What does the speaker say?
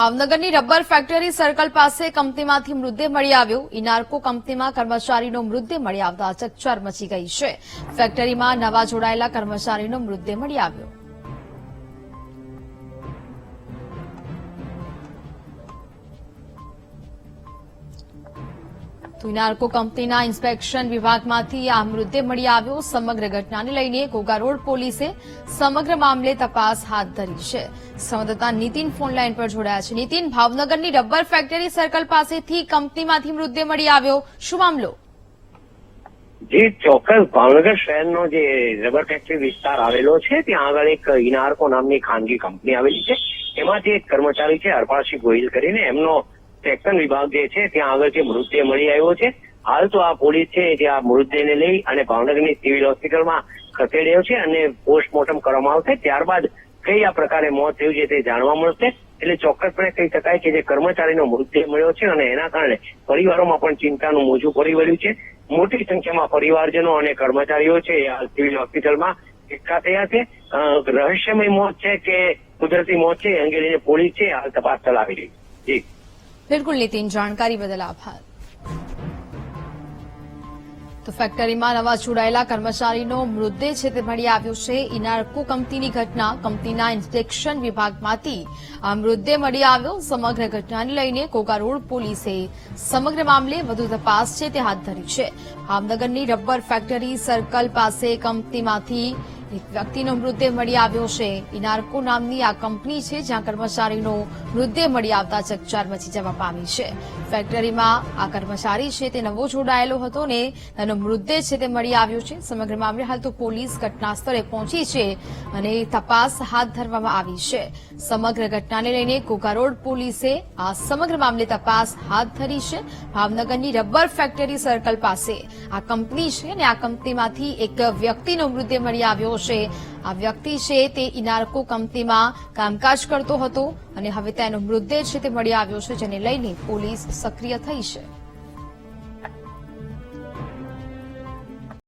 ભાવનગરની rubber factory circle પાસે કંપનીમાંથી મૃતદેહ મળી આવ્યો. ઇનાર્કો કંપનીમાં કર્મચારીનો મૃતદેહ મળી આવતા ચકચાર મચી ગઈ છે. ફેક્ટરીમાં નવા જોડાયેલા કર્મચારીનો મૃતદેહ મળી આવ્યો. તો નાર્કો કંપનીના ઇન્સ્પેક્શન વિભાગમાંથી આ મૃતદેહ મળી આવ્યો. સમગ્ર ઘટનાને લઈને ઘોઘા પોલીસે સમગ્ર મામલે તપાસ હાથ ધરી છે. સંવાદદાતા નીતિન ફોનલાઈન પર જોડાયા છે. નીતિન, ભાવનગરની રબર ફેક્ટરી સર્કલ પાસેથી કંપનીમાંથી મૃતદેહ મળી આવ્યો. શું મામલો? જે, ચોક્કસ. ભાવનગર શહેરનો જે રબર ફેક્ટરી વિસ્તાર આવેલો છે, ત્યાં આગળ એક ઇનાર્કો નામની ખાનગી કંપની આવેલી છે. એમાંથી એક કર્મચારી છે, હરપાલસિંહ ગોહિલ કરીને, એમનો સેક્શન વિભાગ જે છે, ત્યાં આગળ જે મૃતદેહ મળી આવ્યો છે, હાલ તો આ પોલીસ છે જે આ મૃતદેહને લઈ અને ભાવનગરની સિવિલ હોસ્પિટલમાં ખસેડ્યો છે અને પોસ્ટમોર્ટમ કરવામાં આવશે. ત્યારબાદ કઈ આ પ્રકારે મોત થયું છે તે જાણવા મળશે. એટલે ચોક્કસપણે કહી શકાય કે જે કર્મચારીનો મૃતદેહ મળ્યો છે અને એના કારણે પરિવારોમાં પણ ચિંતાનું મોજું પડી વળ્યું છે. મોટી સંખ્યામાં પરિવારજનો અને કર્મચારીઓ છે સિવિલ હોસ્પિટલમાં એકઠા થયા છે. રહસ્યમય મોત છે કે કુદરતી મોત છે એ અંગે લઈને પોલીસ છે હાલ તપાસ ચલાવી રહી છે. બિલકુલ નીતિન, જાણકારી બદલ આભાર. તો ફેક્ટરીમાં નવા જોડાયેલા કર્મચારીનો મૃતદેહ છે તે મળી આવ્યો છે. ઇનાર્કો કંપનીની ઘટના કંપનીના ઇન્સ્પેક્શન વિભાગમાંથી આ મૃતદેહ મળી આવ્યો. સમગ્ર ઘટનાને લઈને કોકા રોડ પોલીસે સમગ્ર મામલે વધુ તપાસ છે તે હાથ ધરી છે. ભાવનગરની રબર ફેક્ટરી સર્કલ પાસે કંપનીમાંથી એક વ્યક્તિનો મૃતદેહ મળી આવ્યો છે. ઇનાર્કો નામની આ કંપની છે જ્યાં કર્મચારીનો મૃતદેહ મળી આવતા ચકચાર મચી જવા પામી છે. ફેક્ટરીમાં આ કર્મચારી છે તે નવો જોડાયેલો હતો ને તેનો મૃતદેહ છે તે મળી આવ્યો છે. સમગ્ર મામલે હાલ તો પોલીસ ઘટના સ્થળે પહોંચી છે અને તપાસ હાથ ધરવામાં આવી છે. સમગ્ર ઘટનાને લઈને કોકારોડ પોલીસે આ સમગ્ર મામલે તપાસ હાથ ધરી છે. ભાવનગરની રબર ફેક્ટરી સર્કલ પાસે આ કંપની છે અને આ કંપનીમાંથી એક વ્યક્તિનો મૃતદેહ મળી આવ્યો છે. આ વ્યક્તિ છે તે ઇનાર્કો કંપનીમાં કામકાજ કરતો હતો અને હવે તેનો મૃતદેહ છે તે મળી આવ્યો છે, જેને લઈને પોલીસ સક્રિય થઈ છે.